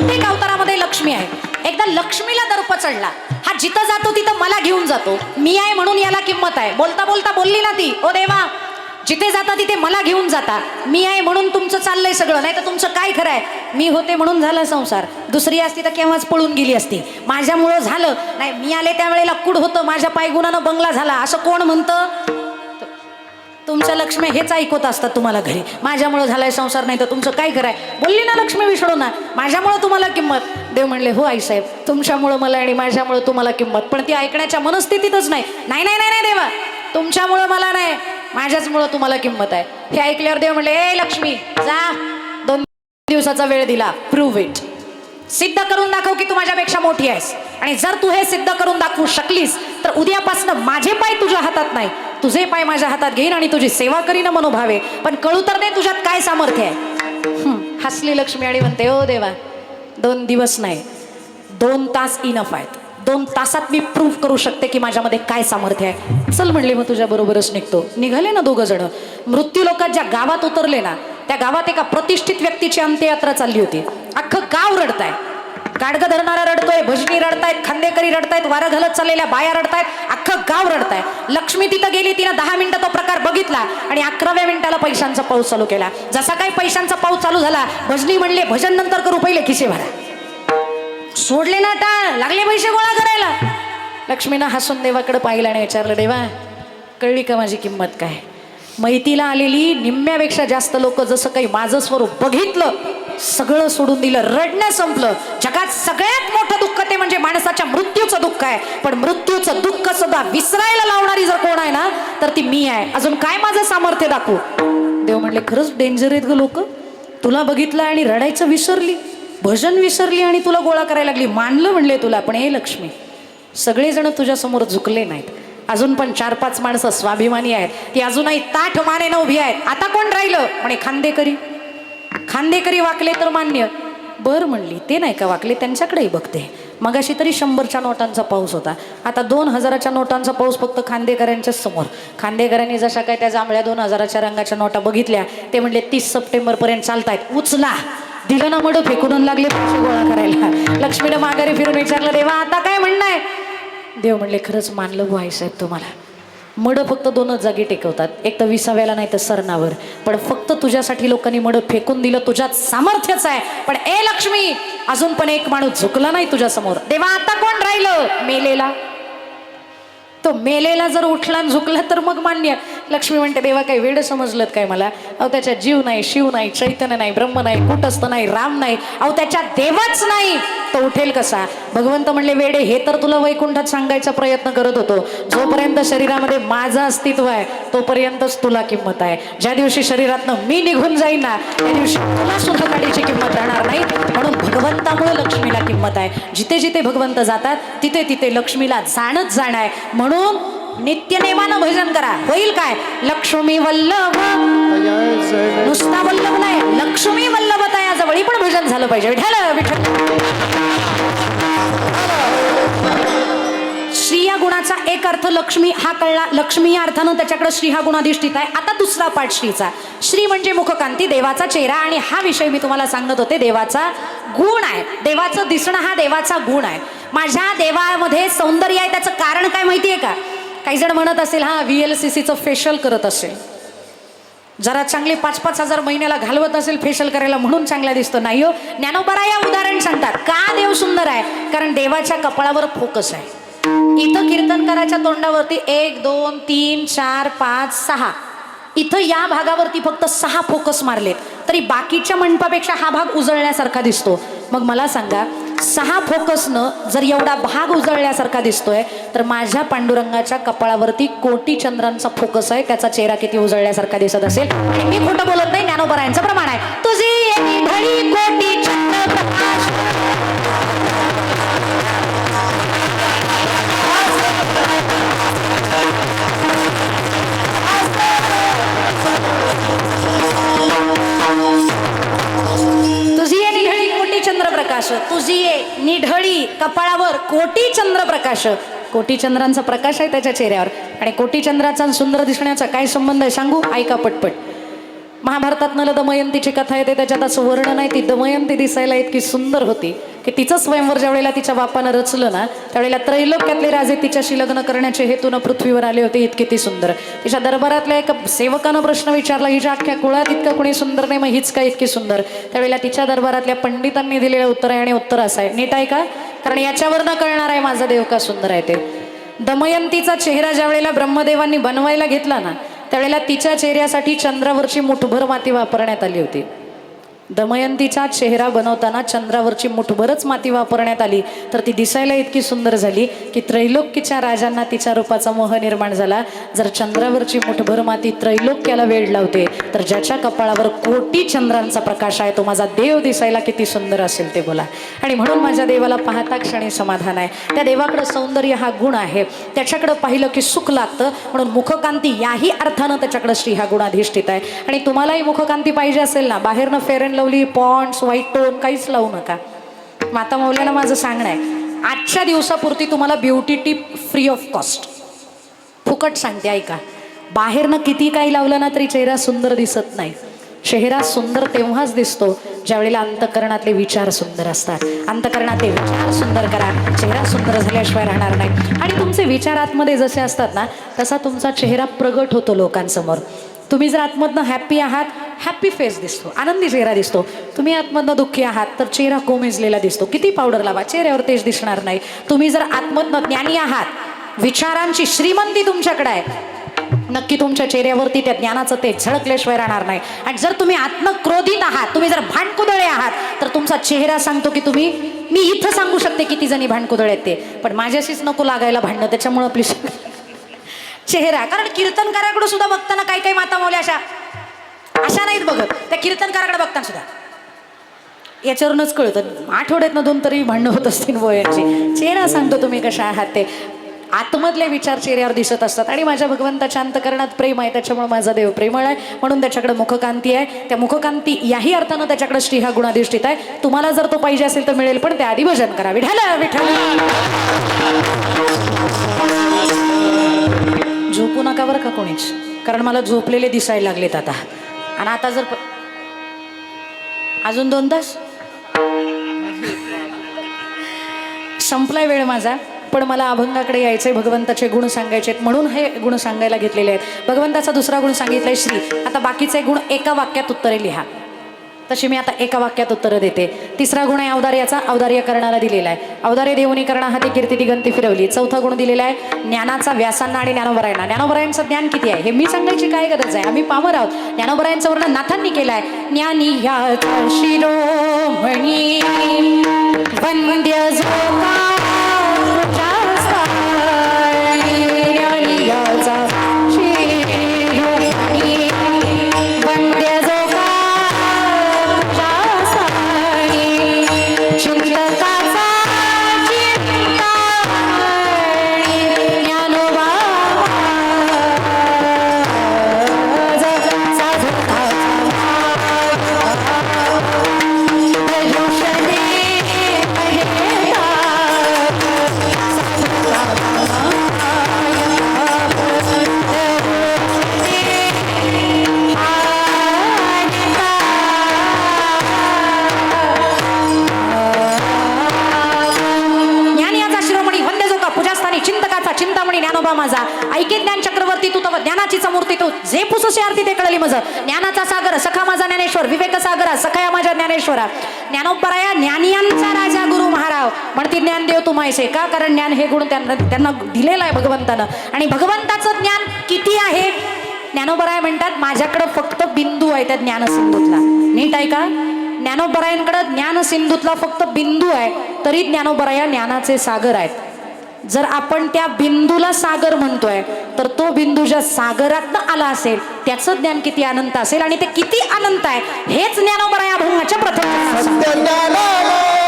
प्रत्येक अवतारामध्ये लक्ष्मी आहे. एकदा लक्ष्मीला दर्प चढला हा जिथं जातो तिथं मला घेऊन जातो. मी आहे म्हणून याला किंमत आहे. बोलता बोलता बोलली ना ती ओ देवा जिथे जाता तिथे मला घेऊन जाता. मी आहे म्हणून तुमचं चाललंय सगळं नाही तर तुमचं काय खरं आहे? मी होते म्हणून झाला संसार. दुसरी असती तर केव्हाच पळून गेली असती. माझ्यामुळं झालं. नाही मी आले त्यावेळेला कुड होतं माझ्या पायगुणानं बंगला झाला. असं कोण म्हणतं? तुमच्या लक्ष्मी हेच ऐकवत असतात तुम्हाला घरी. माझ्यामुळं झालाय संसार नाही तर तुमचं काय कराय? बोलली ना लक्ष्मी विसरू ना. माझ्यामुळं तुम्हाला किंमत. देव म्हणले हो आई साहेब तुमच्यामुळं मला आणि माझ्यामुळं तुम्हाला किंमत. पण ती ऐकण्याच्या मनस्थितीतच नाही. नाही नाही नाही नाही देवा. तुमच्यामुळं मला नाही. माझ्याचमुळं तुम्हाला किंमत आहे. हे ऐकल्यावर देव म्हणले ए लक्ष्मी जा. दोन दिवसाचा वेळ दिला. प्रूव्ह इट सिद्ध करून दाखव की तू माझ्यापेक्षा मोठी आहेस. आणि जर तू हे सिद्ध करून दाखवू शकलीस तर उद्यापासून माझे पाय तुझ्या हातात नाही. तुझे पाय माझ्या हातात घेईन आणि तुझी सेवा करीन मनोभावे. पण कळू तर नाही तुझ्यात काय सामर्थ्य आहे. हसली लक्ष्मी आणि म्हणते ओ देवा दोन दिवस नाही दोन तास इनफ आहेत. दोन तासात मी प्रूफ करू शकते की माझ्यामध्ये काय सामर्थ्य आहे. चल म्हणले मग तुझ्या बरोबरच निघतो. निघाले ना दोघं जण. मृत्यू लोकात ज्या गावात उतरले ना त्या गावात एका प्रतिष्ठित व्यक्तीची अंत्ययात्रा चालली होती. अख्खं गाव रडताय. गाडगं धरणारा रडतोय भजनी रडतायत खांदेकरी रडतायत वारं घालत चाललेल्या बाया रडतायत अख्खं गाव रडताय. लक्ष्मी तिथं गेली तिनं दहा मिनिटं तो प्रकार बघितला आणि अकराव्या मिनिटाला पैशांचा पाऊस चालू केला. जसा काही पैशांचा पाऊस चालू झाला भजनी म्हणले भजन नंतर करू पहिले खिसे भरा. सोडले ना टाळ लागले पैसे गोळा करायला. लक्ष्मीनं हसून देवाकडे पाहिलं आणि विचारलं देवा कळली का माझी किंमत काय? मैतीला आलेली निम्म्यापेक्षा जास्त लोक जसं काही माझं स्वरूप बघितलं सगळं सोडून दिलं रडणं संपलं. जगात सगळ्यात मोठं दुःख ते म्हणजे माणसाच्या मृत्यूचं दुःख आहे. पण मृत्यूचं दुःख सुद्धा विसरायला लावणारी जर कोण आहे ना तर ती मी आहे. अजून काय माझं सामर्थ्य दाखवू? देव म्हणले खरंच डेंजर आहेत ग लोक. तुला बघितलं आणि रडायचं विसरली. भजन विसरली आणि तुला गोळा करायला लागली. मानलं म्हणले तुला पण हे लक्ष्मी सगळेजण तुझ्यासमोर झुकले नाहीत. अजून पण चार पाच माणसं स्वाभिमानी आहेत. ती अजूनही ताठ मानेनं उभी आहेत. आता कोण राहिलं? म्हणे खांदेकरी. खांदेकरी वाकले तर मान्य. बर म्हणली ते नाही का वाकले? त्यांच्याकडेही बघते. मगाशी तरी शंभरच्या नोटांचा पाऊस होता. आता दोन हजाराच्या नोटांचा पाऊस फक्त खांदेकरांच्याच समोर. खांदेकरांनी जशा काय त्या जांभळ्या दोन हजाराच्या रंगाच्या नोटा बघितल्या ते म्हणले तीस सप्टेंबरपर्यंत चालतायत. उचला. दिलं ना मड फेकून लागले पैसे गोळा करायला. लक्ष्मीनं माघारी फिरून विचारलं देवा आता काय म्हणणं आहे? देव म्हणले खरंच मानलं बुवा साहेब तुम्हाला. मडं फक्त दोनच जागी टेकवतात. एक तर विसाव्याला नाही तर सरणावर पण फक्त तुझ्यासाठी लोकांनी मडं फेकून दिलं तुझ्यात सामर्थ्यच आहे. पण ए लक्ष्मी अजून पण एक माणूस झुकला नाही तुझ्या समोर देवा आता कोण राहिलं? मेलेला. तो मेलेला जर उठला आणि झुकला तर मग मान्य. लक्ष्मी म्हणते देवा काही वेळ समजलं काय मला? अहो त्याच्यात जीव नाही शिव नाही चैतन्य नाही ब्रह्म नाही कुटस्थ नाही राम नाही. अहो त्याच्यात देवच नाही. तो उठेल कसा? भगवंत म्हणले वेडे हे तर तुला वैकुंठात सांगायचा प्रयत्न करत होतो. जोपर्यंत शरीरामध्ये माझं अस्तित्व आहे तोपर्यंतच तुला किंमत आहे. ज्या दिवशी शरीरातनं मी निघून जाईन ना त्या दिवशी तुला सुद्धा गाडीची किंमत राहणार नाही. म्हणून भगवंतामुळे लक्ष्मीला किंमत आहे. जिथे जिथे भगवंत जातात तिथे तिथे लक्ष्मीला जाणच जाण आहे. म्हणून नित्यनेमानं भजन करा. होईल काय? लक्ष्मी वल्लभ. नुसता वल्लभ नाही लक्ष्मी वल्लभ या जवळी पण भजन झालं पाहिजे. विठाल विठ्ठल. श्री या गुणाचा एक अर्थ लक्ष्मी हा कळला. लक्ष्मी या अर्थानं त्याच्याकडे श्री हा गुणाधिष्ठित आहे. आता दुसरा पाठ श्रीचा. श्री म्हणजे मुखकांती देवाचा चेहरा. आणि हा विषय मी तुम्हाला सांगत होते देवाचा गुण आहे. देवाचं दिसणं हा देवाचा गुण आहे. माझ्या देवामध्ये सौंदर्य आहे त्याचं कारण काय माहिती आहे का? काही जण म्हणत असेल हा V L C C facial करत असेल. जरा चांगले पाच पाच हजार महिन्याला घालवत असेल फेशियल करायला म्हणून चांगला दिसतो. नाही हो. ज्ञानोबरा या उदाहरण सांगतात. का देव सुंदर आहे? कारण देवाच्या कपाळावर फोकस आहे. इथं कीर्तनकाराच्या तोंडावरती एक दोन तीन चार पाच सहा. इथं या भागावरती फक्त सहा फोकस मारलेत. तरी बाकीच्या मंडपापेक्षा हा भाग उजळण्यासारखा दिसतो. मग मला सांगा सहा फोकसनं जर एवढा भाग उजळल्यासारखा दिसतोय तर माझ्या पांडुरंगाच्या कपाळावरती कोटी चंद्रांचा फोकस आहे त्याचा चेहरा किती उजळल्यासारखा दिसत असेल आणि मी खोटं बोलत नाही ज्ञानोबरायांचं प्रमाण आहे. तुझी एक कोटी चंद्र प्रकाश. तुझी ये निढळी कोटी चंद्रप्रकाश तुझी ये निढळी कपाळावर कोटी चंद्रप्रकाश कोटी चंद्रांचा प्रकाश आहे त्याच्या चेहऱ्यावर. आणि कोटी चंद्राचा सुंदर दिसण्याचा काय संबंध आहे सांगू? ऐका पटपट. महाभारतातनं दमयंतीची कथा येते त्याच्यात असं वर्णन आहे ती दमयंती दिसायला इतकी सुंदर होती. की तिचं स्वयंवर ज्या वेळेला तिच्या बापानं रचलं ना त्यावेळेला त्रैलोक्यातले राजे तिच्याशी लग्न करण्याचे हेतून पृथ्वीवर आले होते इतकी ती सुंदर. तिच्या दरबारातल्या एका सेवकानं प्रश्न विचारला हिच्या अख्ख्या कुळात इतकं कोणी सुंदर नाही मग हीच काय इतकी सुंदर? त्यावेळेला तिच्या दरबारातल्या पंडितांनी दिलेलं उत्तर आहे आणि उत्तर असं आहे. नीट आहे का? कारण याच्यावरनं कळणार आहे माझा देव का सुंदर आहे ते. दमयंतीचा चेहरा ज्या वेळेला ब्रह्मदेवांनी बनवायला घेतला ना त्यावेळेला तिच्या चेहऱ्यासाठी चंद्रावरची मुठभर माती वापरण्यात आली होती. दमयंतीचा चेहरा बनवताना चंद्रावरची मुठभरच माती वापरण्यात आली. तर ती दिसायला इतकी सुंदर झाली की त्रैलोक्यच्या राजांना तिच्या रूपाचा मोह निर्माण झाला. जर चंद्रावरची मुठभर माती त्रैलोक्याला वेळ लावते तर ज्याच्या कपाळावर कोटी चंद्रांचा प्रकाश आहे तो माझा देव दिसायला किती सुंदर असेल ते बोला. आणि म्हणून माझ्या देवाला पाहता क्षणी समाधान आहे. त्या देवाकडं सौंदर्य हा गुण आहे. त्याच्याकडं पाहिलं की सुख लागतं. म्हणून मुखकांती याही अर्थानं त्याच्याकडं श्री हा गुणाधिष्ठित आहे. आणि तुम्हालाही मुखकांती पाहिजे असेल ना बाहेरनं फेरेन लावली पॉन्ड्स व्हाईट टोन काहीच लावू नका. माता मौल्याला माझं सांगणं आहे आजच्या दिवसापुरती तुम्हाला beauty tip free of cost फुकट सांगते ऐका. बाहेरनं किती काही लावलं ना तरी चेहरा सुंदर दिसत नाही. चेहरा सुंदर तेव्हाच दिसतो ज्यावेळेला अंतकरणातले विचार सुंदर असतात. अंतकरणातले विचार सुंदर करा. चेहरा सुंदर झाल्याशिवाय राहणार नाही. आणि तुमचे विचार आतमध्ये जसे असतात ना तसा तुमचा चेहरा प्रगट होतो लोकांसमोर. तुम्ही जर आतमधनं हॅप्पी आहात हॅप्पी फेस दिसतो आनंदी चेहरा दिसतो. तुम्ही आतमधनं दुःखी आहात तर चेहरा कोमेजलेला दिसतो. किती पावडर लावा चेहऱ्यावर तेज दिसणार नाही. तुम्ही जर आतमधनं ज्ञानी आहात विचारांची श्रीमंती तुमच्याकडे आहे. नक्की तुमच्या चेहऱ्यावरती त्या ज्ञानाचं ते झळकल्याशिवाय राहणार नाही. आणि जर तुम्ही आत्म क्रोधित आहात तुम्ही जर भांडकुदळे आहात तर तुमचा चेहरा सांगतो की तुम्ही मी इथं सांगू शकते किती जणी भांडकुदळे आहेत ते. पण माझ्याशीच नको लागायला भांडणं त्याच्यामुळं प्लीज चेहरा कारण कीर्तनकाराकडे सुद्धा बघताना काही काही माता मावल्या अशा अशा नाहीत बघत. त्या कीर्तनकाराकडे बघताना सुद्धा. याच्यावरूनच कळतं. आठवड्यातनं दोन तरी भांडणं होत असतील वयाची. चेहरा सांगतो तुम्ही कशा आहात ते. आतमधले विचार चेहऱ्यावर दिसत असतात. आणि माझ्या भगवंताच्या अंतकरणात प्रेम आहे. त्याच्यामुळे माझा देव प्रेमळ आहे. म्हणून त्याच्याकडे मुखकांती आहे. त्या मुखकांती याही अर्थानं त्याच्याकडे श्री हा गुणाधिष्ठित आहे. तुम्हाला जर तो पाहिजे असेल तर मिळेल पण त्याआधी भजन करा. विठाल विठाल झोपू नका बरं का कोणीच? कारण मला झोपलेले दिसायला लागलेत आता. आणि आता जर प- अजून दोन तास? संपलाय वेळ माझा पण मला अभंगाकडे यायचंय भगवंताचे गुण सांगायचे आहेत म्हणून हे गुण सांगायला घेतलेले आहेत. भगवंताचा दुसरा गुण सांगितलाय श्री. आता बाकीचे गुण एका वाक्यात उत्तरे लिहा. तशी मी आता एका वाक्यात उत्तरं देते. तिसरा गुण आहे औदार्याचा अवदार्य करणारा दिलेला आहे. औदार्य देऊनी करणा हाती कीर्ती दिगंती फिरवली. चौथा गुण दिलेला आहे ज्ञानाचा व्यासांना आणि ज्ञानोबरायांना. ज्ञानोबरायांचं ज्ञान किती आहे? हे मी सांगायची काय गरज आहे? आम्ही पामर आहोत. ज्ञानोबरायांचं वर्णन नाथांनी केलं आहे ज्ञानी ह्याचा शिरोमणी वंद्य change. ऐके ज्ञान चक्रवर्ती तू तव ज्ञानाची मूर्ती तू जे पुससे आरती ते कळली मज ज्ञानाचा सागर सखा माझा ज्ञानेश्वर विवेक सागर सखया माझ्या ज्ञानेश्वरा. ज्ञानोपराया ज्ञानियांचा राजा गुरु महाराव. म्हणते ज्ञानदेव तू माहिसे का? कारण ज्ञान हे गुण त्यांना त्यांना दिलेलं आहे भगवंतानं. आणि भगवंताचं ज्ञान किती आहे? ज्ञानोबराय म्हणतात माझ्याकडं फक्त बिंदू आहे त्या ज्ञानसिंधूतला. नीट आहे का? ज्ञानोपरायांकडं ज्ञान सिंधूतला फक्त बिंदू आहे. तरी ज्ञानोपराया ज्ञानाचे सागर आहेत. जर आपण त्या बिंदूला सागर म्हणतोय तर तो बिंदू ज्या सागरात आला असेल त्याचं ज्ञान किती अनंत असेल आणि ते किती अनंत आहे हेच ज्ञानोबराया अभंगाच्या प्रथम